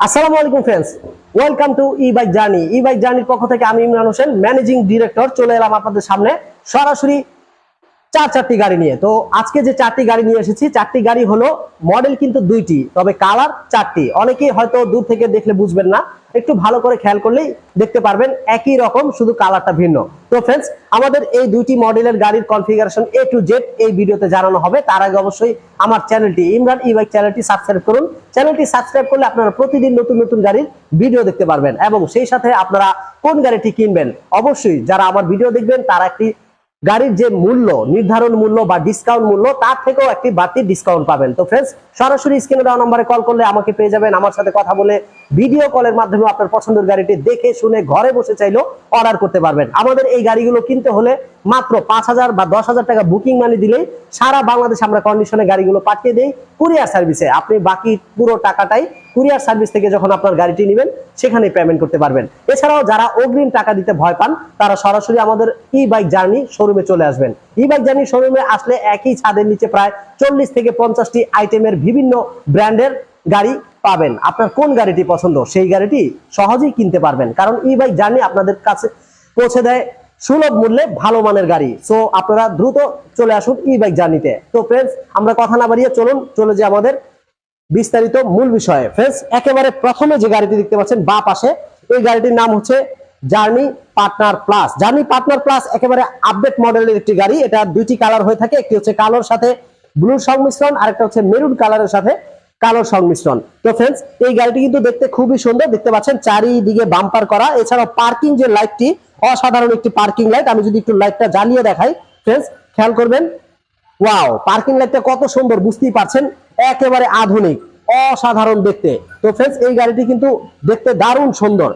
আসসালামু আলাইকুম friends welcome to E bike journey E bike জার্নির পক্ষ থেকে আমি ইমরান হোসেন ম্যানেজিং ডিরেক্টর চলে এলাম আপনাদের সামনে। সরাসরি চার চারটি গাড়ি নিয়ে। তো আজকে যে চারটি গাড়ি নিয়ে এসেছি, চারটি গাড়ি হলো মডেল কিন্তু দুইটি, তবে কালার চারটি। অনেকেই হয়তো দূর থেকে দেখলে বুঝবেন না, একটু ভালো করে খেয়াল করলেই দেখতে পারবেন একই রকম, শুধু কালারটা ভিন্ন। তো ফ্রেন্ডস আমাদের এই দুইটি মডেলের গাড়ির কনফিগারেশন এ টু জেড এই ভিডিওতে জানানো হবে। তার আগে অবশ্যই আমার চ্যানেলটি ইমরান ই বাইক চ্যানেলটি সাবস্ক্রাইব করুন। চ্যানেলটি সাবস্ক্রাইব করলে আপনারা প্রতিদিন নতুন নতুন গাড়ির ভিডিও দেখতে পারবেন এবং সেই সাথে আপনারা কোন গাড়িটি কিনবেন? অবশ্যই যারা আমার ভিডিও দেখবেন, তারা একটি গাড়ির যে মূল্য, নির্ধারণ মূল্য বা ডিসকাউন্ট মূল্য, তার থেকেও একটি বাড়তি ডিসকাউন্ট পাবেন। তো ফ্রেন্ডস সরাসরি স্ক্রিনে দেওয়া নম্বরে কল করলে আমাকে পেয়ে যাবেন। আমার সাথে কথা বলে ভিডিও কলের মাধ্যমে আপনার পছন্দের গাড়িটি দেখে, শুনে, ঘরে বসে চাইলেও অর্ডার করতে পারবেন। আমাদের এই গাড়িগুলো কিনতে হলে মাত্র পাঁচ হাজার বা দশ হাজার টাকা বুকিং মানি দিলেই সারা বাংলাদেশ আমরা কন্ডিশনে গাড়িগুলো পাঠিয়ে দিই কুরিয়ার সার্ভিসে আপনি বাকি পুরো টাকাটাই কুরিয়ার সার্ভিস থেকে যখন আপনার গাড়িটি নেবেন সেখানে পেমেন্ট করতে পারবেন। এছাড়াও যারা অগ্রিম টাকা দিতে ভয় পান, তারা সরাসরি আমাদের ই বাইক জার্নি শোরুমে চলে আসবেন। ই বাইক জার্নি শোরুমে আসলে একই ছাদের নিচে প্রায় চল্লিশ থেকে পঞ্চাশটি আইটেমের বিভিন্ন ব্র্যান্ডের গাড়ি পাবেন। আপনার কোন গাড়িটি পছন্দ, সেই গাড়িটি সহজেই কিনতে পারবেন। কারণ ই বাইক জার্নি আপনাদের কাছে পৌঁছে দেয় সুলভ মূল্যে ভালো মানের গাড়ি। সো আপনারা দ্রুত চলে আসুন ই বাইক জার্নিতে তো ফ্রেন্ডস আমরা কথা না বাড়িয়ে চলুন, চলে যে আমাদের বিস্তারিত মূল বিষয়ে। ফ্রেন্ডস একেবারে প্রথমে যে গাড়িটি দেখতে পাচ্ছেন, বা পাশে, এই গাড়িটির নাম হচ্ছে journey partner plus journey partner plus একেবারে আপডেট মডেলের একটি গাড়ি। এটা দুইটি কালার হয়ে থাকে। একটি হচ্ছে কালোর সাথে ব্লুর সংমিশ্রণ, আরেকটা হচ্ছে মেরুন কালারের সাথে কালোর সংমিশ্রণ। তো ফ্রেন্ডস এই গাড়িটি কিন্তু দেখতে খুবই সুন্দর। দেখতে পাচ্ছেন চারিদিকে বাম্পার করা। এছাড়াও পার্কিং যে লাইটটি অসাধারণ একটি পার্কিং লাইট আমি যদি একটু লাইটটা জ্বালিয়ে দেখাই ফ্রেন্ডস খেয়াল করবেন ওয়াও পার্কিং লাইটটা কত সুন্দর, বুঝতেই পারছেন? একেবারে আধুনিক, অসাধারণ দেখতে। তো ফ্রেন্ডস এই গাড়িটি কিন্তু দেখতে দারুণ সুন্দর।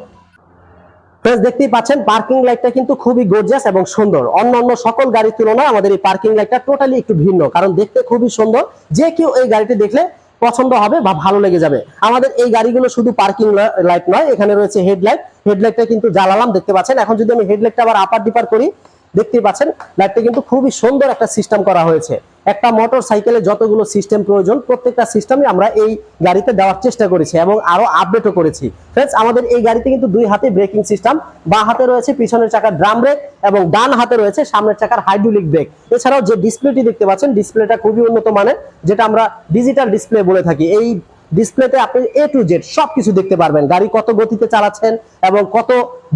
ফ্রেন্ডস দেখতেই পাচ্ছেন পার্কিং লাইটটা কিন্তু খুবই গর্জিয়াস এবং সুন্দর। অন্য অন্য সকল গাড়ির তুলনায় আমাদের এই পার্কিং লাইটটা টোটালি একটু ভিন্ন, কারণ দেখতে খুবই সুন্দর। যে কেউ এই গাড়িটি দেখলে পছন্দ হবে বা ভালো লেগে যাবে। আমাদের এই গাড়িগুলো শুধু পার্কিং লাইট নয়, এখানে রয়েছে হেডলাইট হেডলাইটটা কিন্তু জ্বালালাম, দেখতে পাচ্ছেন। এখন যদি আমি হেডলাইটটা আবার আপার ডিপার করি দেখতেই পাচ্ছেন, লাইটটা কিন্তু খুবই সুন্দর একটা সিস্টেম করা হয়েছে। একটা মোটর সাইকেলে যতগুলো সিস্টেম প্রয়োজন, প্রত্যেকটা সিস্টেমই আমরা এই গাড়িতে দেওয়ার চেষ্টা করেছি এবং আরও আপডেটও করেছি। ফ্রেন্ডস আমাদের এই গাড়িতে কিন্তু দুই হাতে ব্রেকিং সিস্টেম বা হাতে রয়েছে পিছনের চাকার ড্রাম ব্রেক এবং ডান হাতে রয়েছে সামনের চাকার হাইড্রোলিক ব্রেক এছাড়াও যে ডিসপ্লেটি দেখতে পাচ্ছেন ডিসপ্লেটা খুবই উন্নত মানের, যেটা আমরা ডিজিটাল ডিসপ্লে বলে থাকি। এই ডিসপ্লেতে আপনি এ টু জেড সবকিছু দেখতে পারবেন। গাড়ি কত গতিতে চালাচ্ছেন এবং কত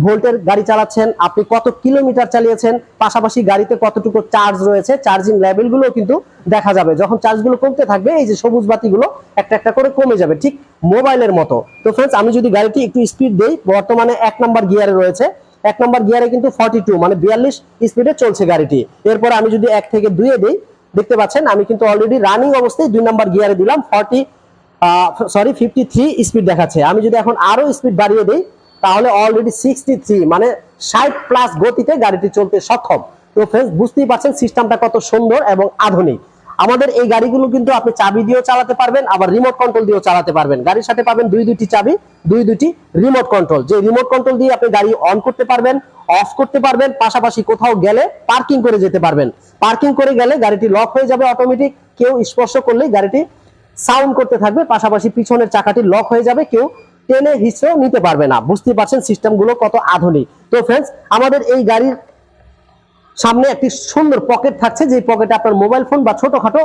ভোল্টের গাড়ি চালাচ্ছেন, আপনি কত কিলোমিটার চালিয়েছেন, পাশাপাশি গাড়িতে কতটুকু চার্জ রয়েছে চার্জিং লেভেলগুলো কিন্তু দেখা যাবে। যখন চার্জগুলো কমতে থাকবে, এই যে সবুজ বাতিগুলো একটা একটা করে কমে যাবে, ঠিক মোবাইলের মতো। তো ফ্রেন্ডস আমি যদি গাড়িটি একটু স্পিড দেই, বর্তমানে এক নাম্বার গিয়ারে রয়েছে। এক নম্বর গিয়ারে কিন্তু ফর্টি টু মানে বিয়াল্লিশ স্পিডে চলছে গাড়িটি। এরপর আমি যদি এক থেকে দুইয়ে দিই, দেখতে পাচ্ছেন, আমি কিন্তু অলরেডি রানিং অবস্থায় দুই নম্বর গিয়ারে দিলাম forty sorry fifty three speed দেখাচ্ছে। আমি যদি এখন আরও স্পিড বাড়িয়ে দিই, তাহলে অলরেডি সিক্সটি থ্রি মানে ষাট প্লাস গতিতে গাড়িটি চলতে সক্ষম। তো ফ্রেন্ডস বুঝতেই পারছেন সিস্টেমটা কত সুন্দর এবং আধুনিক। আমাদের এই গাড়িগুলো কিন্তু আপনি চাবি দিয়েও চালাতে পারবেন, আবার রিমোট কন্ট্রোল দিয়েও চালাতে পারবেন। গাড়ির সাথে পাবেন দুই দুটি চাবি, দুই দুটি রিমোট কন্ট্রোল যে রিমোট কন্ট্রোল দিয়ে আপনি গাড়ি অন করতে পারবেন অফ করতে পারবেন, পাশাপাশি কোথাও গেলে পার্কিং করে যেতে পারবেন। পার্কিং করে গেলে গাড়িটি লক হয়ে যাবে অটোমেটিক কেউ স্পর্শ করলেই গাড়িটি সাউন্ড করতে থাকবে, পাশাপাশি পিছনের চাকাটি লক হয়ে যাবে, কেউ টেনে হিসেও নিতে পারবে না। বুঝতে পারছেন সিস্টেমগুলো কত আধুনিক। তো ফ্রেন্ডস আমাদের এই গাড়ির সামনে একটি সুন্দর পকেট থাকছে যে পকেটে আপনার মোবাইল ফোন বা ছোটখাটো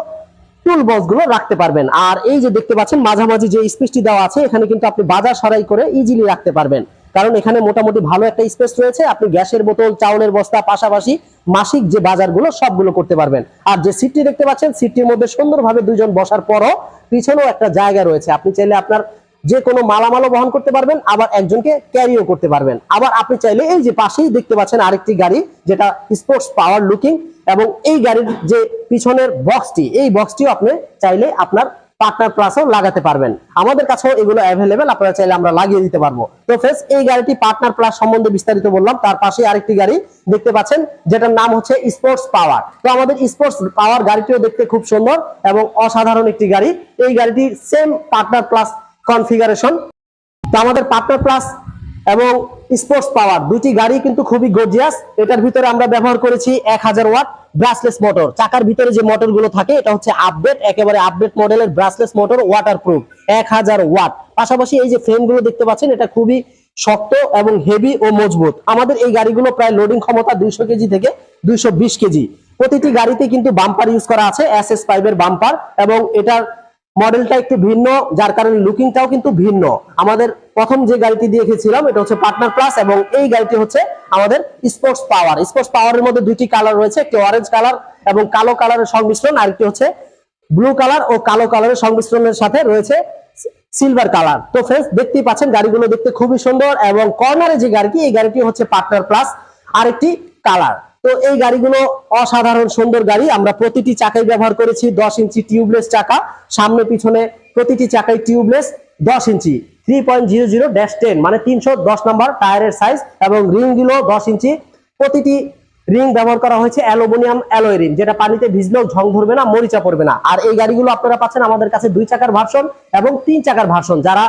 টুল বক্সগুলো রাখতে পারবেন। আর এই যে দেখতে পাচ্ছেন, মাঝামাঝি যে স্পেসটি দেওয়া আছে, এখানে কিন্তু আপনি বাজার সরাই করে ইজিলি রাখতে পারবেন। কারণ এখানে মোটামুটি ভালো একটা স্পেস রয়েছে। আপনি গ্যাসের বোতল, চাউলের বস্তা, পাশাপাশি মাসিক যে বাজারগুলো, সবগুলো করতে পারবেন। আর যে সিটটি দেখতে পাচ্ছেন, সিটটির মধ্যে সুন্দরভাবে দুইজন বসার পরও পিছনেও একটা জায়গা রয়েছে। আপনি চাইলে আপনার যে কোনো মালামালও বহন করতে পারবেন, আবার একজনকে ক্যারিও করতে পারবেন। আবার আপনি চাইলে এই যে পাশেই দেখতে পাচ্ছেন আরেকটি গাড়ি, যেটা স্পোর্টস পাওয়ার লুকিং এবং এই গাড়ির যে পিছনের বক্সটি এই বক্সটিও আপনি চাইলে আপনার পার্টনার প্লাসও লাগাতে পারবেন। আমাদের কাছেও এগুলো অ্যাভেলেবেল আপনারা চাইলে আমরা লাগিয়ে দিতে পারব। তো ফ্রেন্ডস এই গাড়িটি পার্টনার প্লাস সম্বন্ধে বিস্তারিত বললাম, তার পাশে আরেকটি গাড়ি দেখতে পাচ্ছেন, যেটার নাম হচ্ছে স্পোর্টস পাওয়ার তো আমাদের স্পোর্টস পাওয়ার গাড়িটিও দেখতে খুব সুন্দর এবং অসাধারণ একটি গাড়ি। এই গাড়িটি সেম পার্টনার প্লাস কনফিগারেশন তো আমাদের পার্টনার প্লাস এবং স্পোর্টস পাওয়ার। দুটি গাড়ি কিন্তু খুবই গর্জিয়াস এটার ভিতরে আমরা ব্যবহার করেছি এক হাজার ওয়াট ব্রাসলেস মোটর চাকার ভিতরে যে মোটরগুলো থাকে, এটা হচ্ছে আপডেট একেবারে আপডেট মডেলের ব্রাসলেস মোটর ওয়াটার প্রুফ এক হাজার ওয়াট। পাশাপাশি এই যে ফ্রেমগুলো দেখতে পাচ্ছেন, এটা খুবই শক্ত এবং হেভি ও মজবুত। আমাদের এই গাড়িগুলো প্রায় লোডিং ক্ষমতা দুইশো কেজি থেকে দুইশো বিশ কেজি। প্রতিটি গাড়িতে কিন্তু বাম্পার ইউজ করা আছে এস এস ফাইভের বাম্পার এবং এটার মডেলটা একটু ভিন্ন, যার কারণে লুকিংটাও কিন্তু ভিন্ন। আমাদের প্রথম যে গাড়িটি দিয়ে রেখেছিলাম এটা হচ্ছে পার্টনার প্লাস এবং এই গাড়িটি হচ্ছে আমাদের স্পোর্টস পাওয়ার স্পোর্টস পাওয়ারের মধ্যে দুইটি কালার রয়েছে, একটি অরেঞ্জ কালার এবং কালো কালারের সংমিশ্রণ আরেকটি হচ্ছে ব্লু কালার ও কালো কালারের সংমিশ্রণের সাথে রয়েছে সিলভার কালার তো ফ্রেন্ডস দেখতেই পাচ্ছেন, গাড়িগুলো দেখতে খুবই সুন্দর এবং কর্নারে যে গাড়িটি, এই গাড়িটি হচ্ছে পার্টনার প্লাস আরেকটি কালার তো এই গাড়িগুলো অসাধারণ সুন্দর গাড়ি, আমরা প্রতিটি চাকায় ব্যবহার করেছি, দশ ইঞ্চি টিউবলেস চাকা, সামনে পিছনে প্রতিটি চাকায় টিউবলেস দশ inch three point zero zero dash ten মানে তিনশো দশ নম্বর টায়ারের সাইজ এবং রিংগুলো দশ ইঞ্চি। প্রতিটি রিং ব্যবহার করা হয়েছে অ্যালুমিনিয়াম অ্যালয় রিং, যেটা পানিতে ভিজলেও ঝং ধরবে না, মরিচা পড়বে না। আর এই গাড়িগুলো আপনারা পাচ্ছেন আমাদের কাছে দুই চাকার ভার্সন এবং তিন চাকার ভার্সন যারা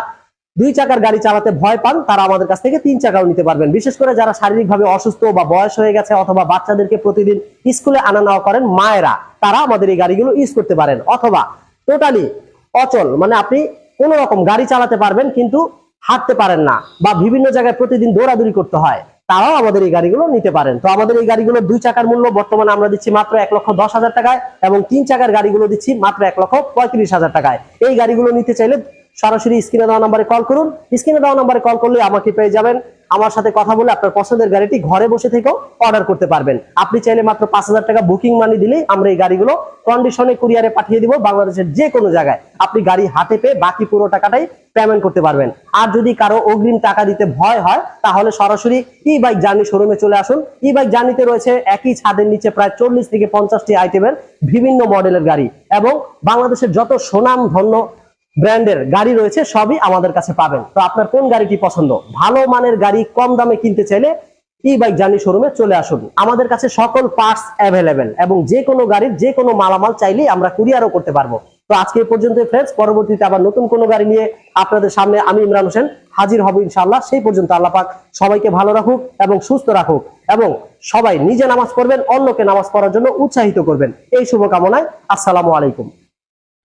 দুই চাকার গাড়ি চালাতে ভয় পান, তারা আমাদের কাছ থেকে তিন চাকাও নিতে পারবেন। বিশেষ করে যারা শারীরিকভাবে অসুস্থ বা বয়স হয়ে গেছে অথবা বাচ্চাদেরকে প্রতিদিন স্কুলে আনা নেওয়া করেন মায়েরা, তারা আমাদের এই গাড়িগুলো ইউজ করতে পারেন। অথবা টোটালি অচল মানে আপনি কোন রকম গাড়ি চালাতে পারবেন, কিন্তু হাঁটতে পারেন না বা বিভিন্ন জায়গায় প্রতিদিন দৌড়াদৌড়ি করতে হয়, তারাও আমাদের এই গাড়িগুলো নিতে পারেন। তো আমাদের এই গাড়িগুলো দুই চাকার মূল্য বর্তমানে আমরা দিচ্ছি মাত্র এক লক্ষ দশ হাজার টাকায় এবং তিন চাকার গাড়িগুলো দিচ্ছি মাত্র এক লক্ষ পঁয়ত্রিশ হাজার টাকায়। এই গাড়িগুলো নিতে চাইলে সরাসরি স্ক্রিনে দেওয়া নাম্বারে কল করুন। স্ক্রিনে দেওয়া নাম্বারে কল করলে আমাকে পেয়ে যাবেন। আমার সাথে কথা বলে আপনার পছন্দের গাড়িটি ঘরে বসে থেকেও অর্ডার করতে পারবেন। আপনি চাইলে মাত্র পাঁচ হাজার টাকা বুকিং মানি দিলেই আমরা এই গাড়িগুলো কন্ডিশনে কুরিয়ারে পাঠিয়ে দিব বাংলাদেশের যে কোনো জায়গায়। আপনি গাড়ি হাতে পেয়ে বাকি পুরো টাকাটাই পেমেন্ট করতে পারবেন। আর যদি কারও অগ্রিম টাকা দিতে ভয় হয়, তাহলে সরাসরি ই বাইক জার্নি শোরুমে চলে আসুন। ই বাইক জার্নিতে রয়েছে একই ছাদের নিচে প্রায় চল্লিশ থেকে পঞ্চাশটি আইটেমের বিভিন্ন মডেলের গাড়ি। এবং বাংলাদেশের যত সুনাম ধন্য ব্র্যান্ডের গাড়ি রয়েছে, সবই আমাদের কাছে পাবেন। তো আপনার কোন গাড়িটি পছন্দ? ভালো মানের গাড়ি, কম দামে কিনতে চাইলে ই বাইক জার্নি শোরুমে চলে আসুন। আমাদের কাছে সকল পার্টস অ্যাভেলেবেল এবং যে কোনো গাড়ির যে কোনো মালামাল চাইলেই আমরা কুরিয়ারও করতে পারব। তো আজকে পর্যন্ত ফ্রেন্ডস পরবর্তীতে আবার নতুন কোনো গাড়ি নিয়ে আপনাদের সামনে আমি ইমরান হোসেন হাজির হব ইনশাআল্লাহ। সেই পর্যন্ত আল্লাহ পাক সবাইকে ভালো রাখুক এবং সুস্থ রাখুক এবং সবাই নিজে নামাজ পড়বেন, অন্যকে নামাজ পড়ার জন্য উৎসাহিত করবেন। এই শুভকামনায় আসসালামু আলাইকুম।